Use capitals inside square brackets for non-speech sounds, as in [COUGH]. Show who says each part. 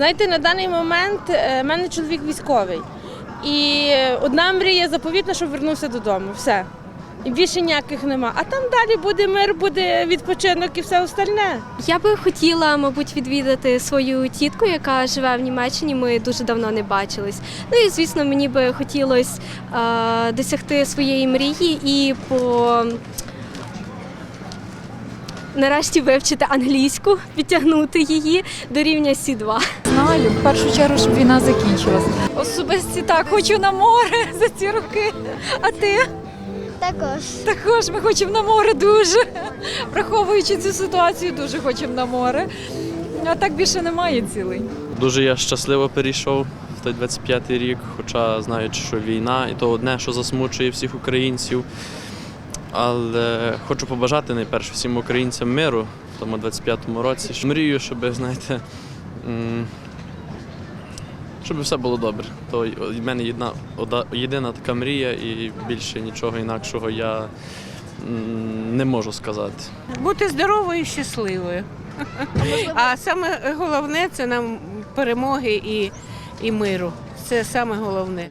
Speaker 1: Знаєте, на даний момент е, в мене чоловік військовий. І одна мрія заповітна, щоб вернувся додому. Все. І більше ніяких нема. А там далі буде мир, буде відпочинок і все остальне.
Speaker 2: Я би хотіла, мабуть, відвідати свою тітку, яка живе в Німеччині. Ми дуже давно не бачились. Ну і звісно, мені би хотілося е, досягти своєї мрії і по нарешті вивчити англійську, підтягнути її до рівня Сі2.
Speaker 3: Знаю, в першу чергу, щоб війна закінчилась.
Speaker 4: Особисті так, хочу на море [LAUGHS] за ці роки. А ти?
Speaker 5: Також.
Speaker 4: Також ми хочемо на море дуже. Враховуючи цю ситуацію, дуже хочемо на море. А так більше немає цілей.
Speaker 6: Дуже я щасливо перейшов в той 25-й рік, хоча знаючи, що війна, і то одне, що засмучує всіх українців. Але хочу побажати найперше всім українцям миру в тому 25-му році. Мрію, щоб, знаєте, щоб все було добре. То в мене єдна, ода- єдина така мрія, і більше нічого інакшого я не можу сказати.
Speaker 7: бути здоровою і щасливою. А [LAUGHS] саме головне це нам перемоги і, і миру. Це саме головне.